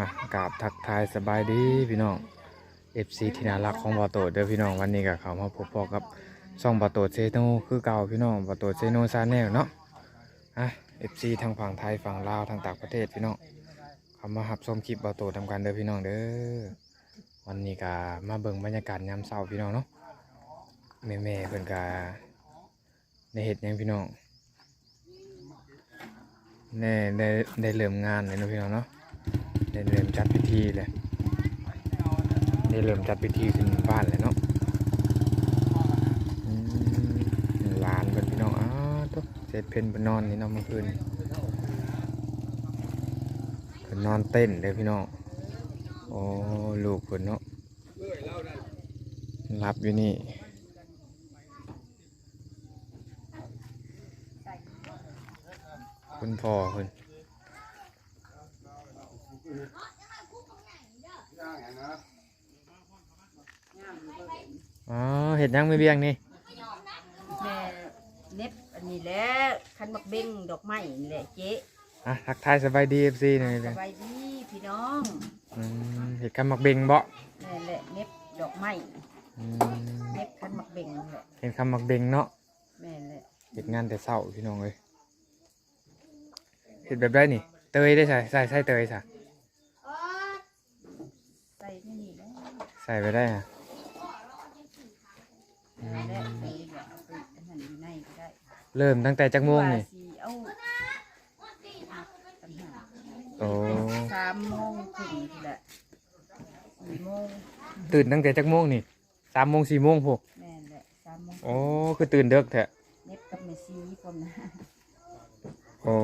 อะกราบทักทายสบายดีพี่น้อง FC ที่น่ารักของบอโตเด้อพี่น้องวันนี้ก็เขามาพบพอกับช่องบอโตเซโนคือเก่าพี่น้องบอโตเซโนซาแนลเนาะอะ FC ทางฝั่งไทยฝั่งลาวทางต่างประเทศพี่น้องเขามาหับชมคลิปบอโตทำกันเด้อพี่น้องเด้อวันนี้ก็มาเบิ่งบรรยากาศยามเช้าพี่น้องเนาะแม่ๆเพิ่นก็ในเฮ็ดยังพี่น้องแน่ได้ได้เริ่มงานเลยเนาะพี่น้องเนาะ ได้เริ่มจัดพิธีเลยได้เริ่มจัดพิธีขึ้นบ้านเลยเนาะหลานเป็นพี่น้องอ้าวตุ๊เสร็จเพนเป็นนอนนี่เนาะเมื่อคืนเป็นนอนเต้นเลยพี่น้องโอ้ลูกเพิ่นเนาะรับอยู่นี่คุณพ่อเพิ่น อ๋อเห็ดหยังไม่เบี้ยงนี่แม่เน็บอันนี้แหละคันบักเบ้งดอกไม้นี่แหละเจ๊อะทักทายสบายดีเอฟซีหน่อยสเบี้ยงบายดีพี่น้องอืมเห็ดคำมักเบงเบาะนี่แหละเน็บดอกไม้อืมเน็บคันบักเบ้งนี่แหละเห็ดคำมักเบงเนาะแม่นแหละเห็ดงานแต่เศร้าพี่น้องเลยเห็ดแบบได้นี่ เตยได้ใส่ใส่ใส่เตยใส่ ใส่ที่นี่แล้ว ใส่ไปได้อะนี่แหละใส่แบบเอาไปอันนั้นอยู่ในก็ได้เริ่มตั้งแต่จักโมงนี่ว่าสิเอาตั้งหาโอ้สามโมงถึงนี่แหละสี่โมงตื่นตั้งแต่จักโมงนี่สามโมงสี่โมงพวกแม่นแหละสามโมงโอ้คือตื่นเด็กแท้เน็บกับเมซีคนนะโอ้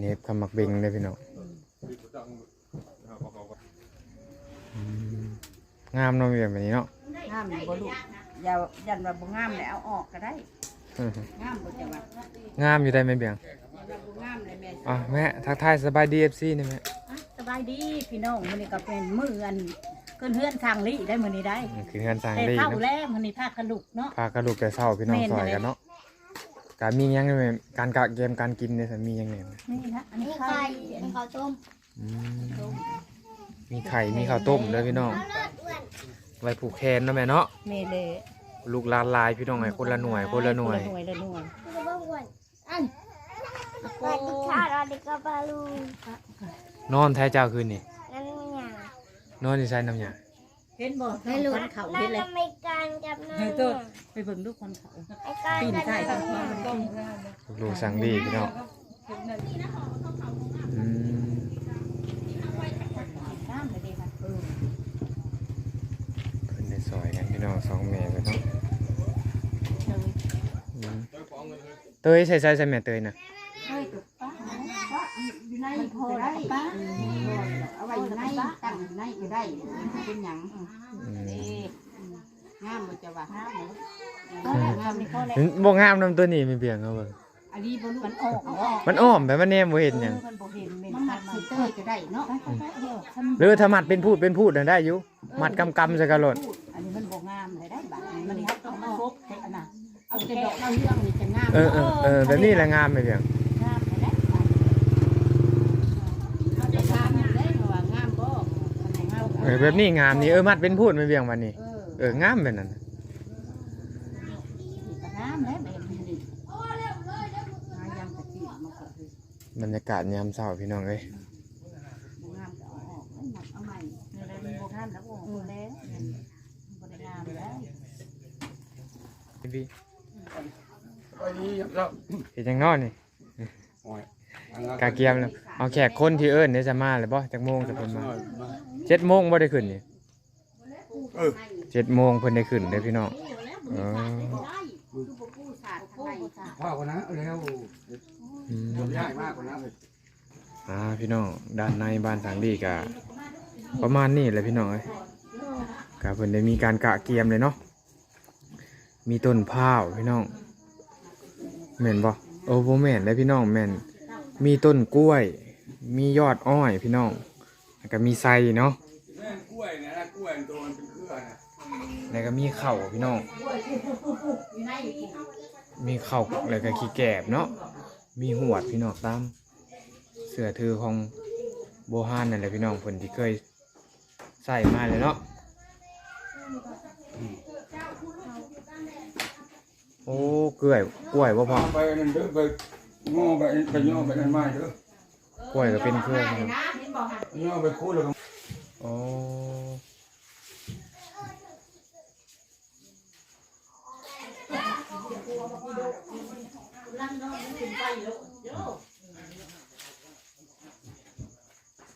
เนฟคำมักเบงเลยพี่น้องอืม งามเนาะมีแบบนี้เนาะ งามอยู่บ่ลูกอย่ายันว่าบ่งามแล้วเอาออกก็ได้อืมงามบ่จะว่างามอยู่ได้ไหมเบียงยันว่าบ่งามเลยแม่อะแม่ทักทายสบายดีเอฟซีนี่แม่อะสบายดีพี่น้องมื้อนี้ก็เป็นมื้ออันขึ้นเฮือนทางลี่ได้มื้อนี้ได้อืมคือเงินสร้างแต่ดีเข้าเนาะแล้วมื้อนี้พากระลุกเนาะ พากระลูกแต่เศร้าพี่น้องแม่น ซอยกันเนาะการมีหยังไงแม่การกะเกมการกินเนี่ยสันมีหยังไงแม่นี่นะอันนี้มีไข่ไข่มีข้าวต้มอืม มีไข่ มีข้าวต้มเลยพี่น้อง ไว้ผูกแขนเนาะแม่เนาะเมเลลูกหลานหลายพี่น้องไงคนละหน่วยคนละหน่วย คนละหน่วยละหน่วยคือว่าอ้วนอันอะสวัสดีค่ะเราเด็กกระบาลูนอนแท้เจ้าคืนนี่นั่นไม่หยังนอนที่ใช้น้ำยาเห็นบ่ให้ลูกเขานั่เห็นนเลยอเมริกันกับนั่นเฮ้ยตัวไปเบิ่งลูกคนเขาไอ้การปีนกับใส่นั่กันนมามันต้องลูกสั่งดีพี่น้องอืม น้ำเลยดีค่ะเออ เพิ่นในซอยกันพี่น้องสองแม่พี่น้อง เลย อืม เตยใส่ใส่ใส่แม่เตยนะเฮ้ยตุ๊กป้าอยู่ในพอได้ป้าเอาไว้อยู่ในตั้งอยู่ในก็ได้เป็นหยังอืมงามบ่จะว่าห้ามบ่งามนี่พอแล้วบ่งามนำตัวนี้มีเบียงเอาเบิ่งอันนี้บ่รู้มันออกเอาออกมันอ้อมแบบมันแนมบ่เห็นหยังมันบ่เห็นมันมัดสิเตยก็ได้เนาะหรือถ้ามัดเป็นพูดเป็นพูดน่ะได้อยู่มัดกำกำใส่กระโหลดอันนี้มันบ่งามเลยได้บัดนี้มันนี่ครับต้องมาครบแค่อันน่ะเอาแต่ดอกดาวเรืองนี่จะ งามเออเออเออแบบนี้แหละงามไหมเพียงงามเลยได้เอาจะงามอยู่ได้เพราะว่างามบ่มันให้งามเออแบบนี้งามนี่เออมัดเป็นพูดไหมเพียงวันนี้เออเอองามแบบนั้นนี่ก็งามแล้วแม่นนี่หายังกะทิมาก็คือบรรยากาศยามเช้าพี่น้องเอ้ยบ่งามก็เอาออกเอาหมักเอาใหม่นี่แหละมันบ่งามแล้วบ่บ่แล้วบ่ได้งามแล้ว พี่ไป นี่แล้วเห็นจังนอนนี่โอ้ยกาเกียมแล้วเอาแขกคนที่เอิ้นเดี๋ยวจะมาเลยบ่จักโมงจะเพิ่นมาเจ็ดโมงบ่ได้ขึ้นนี่เออเจ็ดโมงเพิ่นได้ขึ้นเด้อพี่น้องเออพ่อคนนั้นแล้วอืมเดี๋ยวย้ายมากกว่านั้นเลยอ่าพี่น้องด้านในบ้านสังดีกะประมาณนี้แหละพี่น้องเอ้ยกะเพิ่นได้มีการกะเกียมเลยเนาะมีต้นพร้าวพี่น้อง แม่นบ่โอ้บ่แม่นเลยพี่น้องแม่นมีต้นกล้วย มียอดอ้อยพี่น้องแล้วก็มีไซเนาะแม่กล้วยนะกล้วยตัวมันเป็นเครือนะแล้วก็มีเข่าพี่น้อง มีเข่าแล้วก็ขี้แกบเนาะมีหวดพี่น้องตามเสื้อถือของโบฮานนั่นแหละพี่น้องเพิ่นที่เคยใส่มาเลยเนาะ โอ้เกล้วยกล้วยว่าพ่อ ไปนั่นเด้อไปงอไปไปย่อไปนั่นมาเด้อกล้วยก็เป็นเครื่องนะเห็นบอกค่ะย่อไปคู่แล้วก็โอ้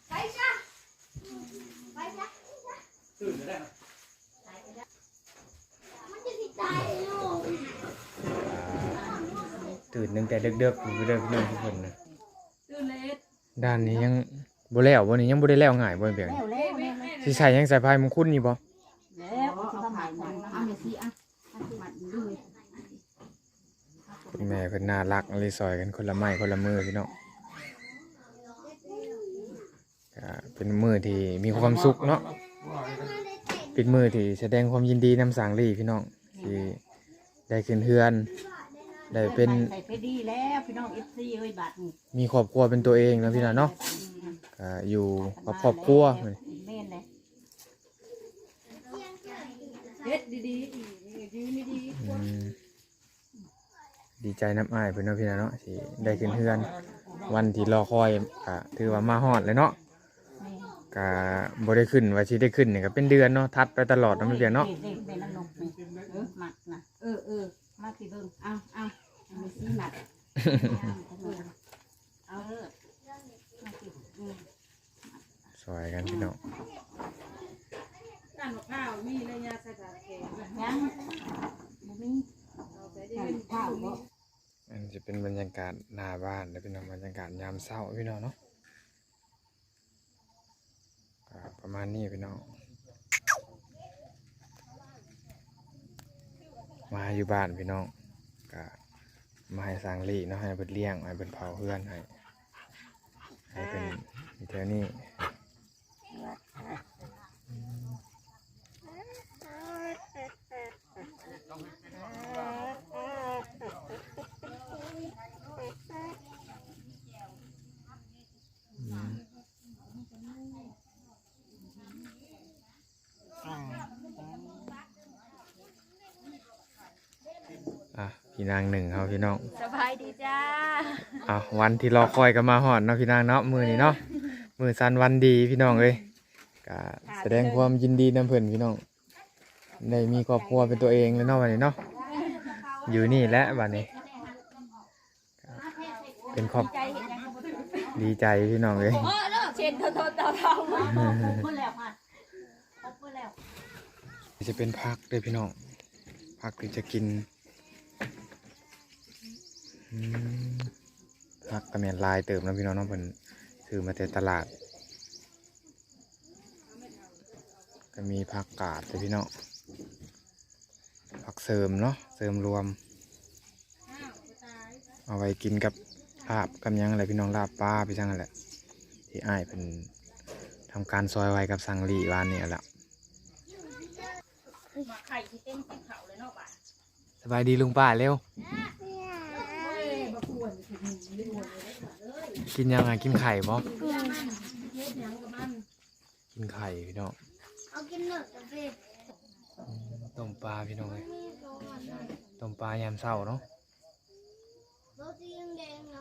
ไปจ้ะไปจ้ะ ตื่นได้ มันจะสิตายลูก ตื่นตั้งแต่เด็กๆอยู่เด้อพี่น้องทุกคนนะตื่นเลยด้านนี้ยังบ่แล้วบ่นี่ยังบ่ได้แล้วง่ายบ่เพียงแล้วแล้วแล้วสิใส่ยังใส่พายมงคุดนี่บ่แล้วที่เขาหมายมันเอาเมซี่อะเอาที่มัดดูเลยคุณแม่เพิ่นน่ารักเลยซอยกันคนละไม้คนละมือพี่น้องก็เป็นมือที่มีความสุขเนาะเป็นมือที่แสดงความยินดีนำสางลี่พี่น้องที่ได้ขึ้นเฮือน ได้เป็น ใส่ไปดีแล้วพี่น้องเอฟซีเอ้ยบาทนี่มีครอบครัวเป็นตัวเองแล้วพี่น้องเนาะก็อยู่กับครอบครัวแม่นเลยเฮ็ดดีๆยืนดีอืมดีใจน้ำอ้ายเพิ่นเนาะพี่น้องเนาะที่ได้ขึ้นเฮือน วันที่รอคอยก็ถือว่ามาฮอดเลยเนาะแม่ก็บ่ได้ขึ้นว่าสิได้ขึ้นนี่ก็เป็นเดือนเนาะทัดไปตลอดเนาะพี่เนาะเด็กๆเป็นนั่นนกนี่เออหมักนะเออเออมาที่ เบิ่งเอาเอาเอาเมซี่หมักเอาเออมาสิอืมสวยกันพี่น้องๆการข้าวมีระยะสถานแก่ยังบ่มีเอาไปใส่ได้ข้าวบ่อันจะเป็นบรรยากาศหน้าบ้านและพี่น้องบรรยากาศยามเช้าพี่น้องเนาะก็ประมาณนี้พี่น้อง มาอยู่บ้านพี่น้อง ก็มาให้สร้างลี่เนาะให้เป็นเลี้ยงให้เป็นเผาเพื่อนให้ให้เป็นเท่านี้ อะ พี่นางหนึ่งเขาพี่น้องสบายดีจ้าอะวันที่รอคอยก็มาหอดเนาะพี่นางเนาะมือนี้เนาะมือสันวันดีพี่น้องเอ้ยก็แสดงความยินดีนำเพิ่นพี่น้องได้มีครอบครัวเป็นตัวเองแล้วเนาะวันนี้เนาะอยู่นี่แหละวันนี้ก็เป็นครอบดีใจพี่น้องเอ้ยเช่นเขาเต่าเต่ามาคนแล้วค่ะครบคนแล้วจะเป็นผักเด้อพี่น้องผักที่จะกิน อืมผักกระเมียนลายเติมนะพี่น้องเน้องเพิ่นซื้อมาแต่ตลาด ก็มีผักกาดเด้อพี่น้องผักเสริมเนาะเสริมรวม เอาไว้กินกับลาบกับหยังอะไรพี่น้องลาบปลาพี่ช่างนั่นแหละที่อ้ายเป็นทำการซอยไว้กับสังลีวานนี่แหละมาไข่ที่เต็มที่เขาเลยเนาะป่ะสบายดีลุงป้าเร็ว กินยังไงกินไข่บ่กินไข่พี่น้องเอากินหนึ่งกับเฟซต้มปลาพี่น้องเลยต้มปลายามเช้าเนาะรถสีแดงๆเรา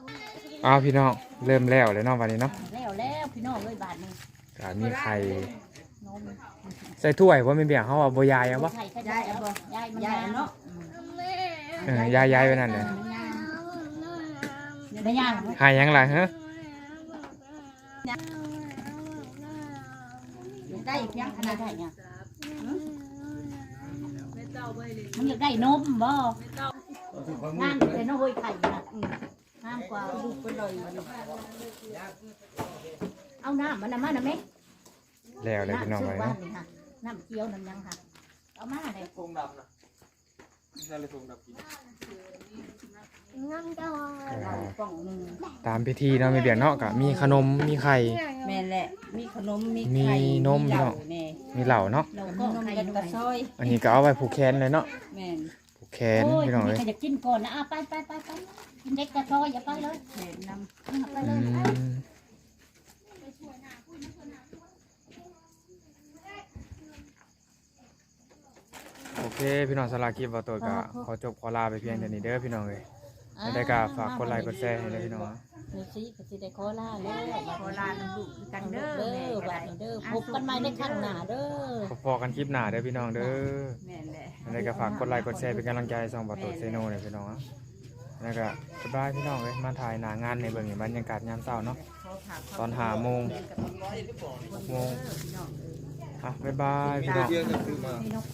อ้าวพี่น้องเริ่มแล้วเลยเนาะวันนี้เนาะแล้วแล้วพี่น้องเลยบาทนึงก็มีไข่นมใส่ถ้วยว่าไม่เบี่ยงเขาว่าบ่ยายเอาบ่ไข่ก็ได้เอาบ่ยายมันยายเนาะแม่เออยายยายไว้นั่นเลยไม่ย่างหายยังล่ะฮะได้เพียงขนาดได้เนี่ยไม่เต้าใบเลยมันอยากได้นมบ่ไม่เต้างานแต่น้อยไข่นะงามกว่าลูกไปเลยเอาน้ำมันน่ะมาน่ะแม่แล้วเลย พี่น้องน้ำไว้ซื้อบ้าเนาะนนี่ค่ะน้ำเกี๊ยวน้ำยังค่ะเอามาเลยทงดำนะนั่ ตามพิธีเนาะมีเบียร์เนาะกับมีขนมมีไข่ แม่แหละ มีขนม มีไข่นมเนาะมีเหล่าเนาะเราหล่กันกะอันนี้ก็เอาไว้ผูกแขนเลยเนาะผูกแขนโอ้ยพี่น้องมีเลยจะกินก่อนนะอะไปไปไปไปกินเด็กกระซอยอย่าไปเลยโอเคพี่น้องสลากิบปว่ตัวกะขอจบขอลาไปเพียงเท่านี้เด้อพี่น้องเลย แล้วได้ก็ฝากกดไลค์กดแชร์ให้ด้วยพี่น้องนี่สิก็สิได้ขอลาเลยโบราณลูกกันเด้อเด้แม่อก็บัได้ดนี้เด้อพบกันใหม่ในครั้งหน้าเด้อพอๆกันคลิปหน้าเด้อพี่น้องเด้อแม่นแหละแล้วได้ก็ฝากกดไลค์กดแชร์เป็นกำลังใจให้ช่องบอโตเซโนเลยพี่น้องอะแล้วก็สบายพี่น้องเลยมาถ่ายหนางานในเบิ่งบรรยากาศยามเช้าเนาะขอฝากตอนหาโมงกับพี่น้องเอ้ยอะบ๊ายบายพี่น้อง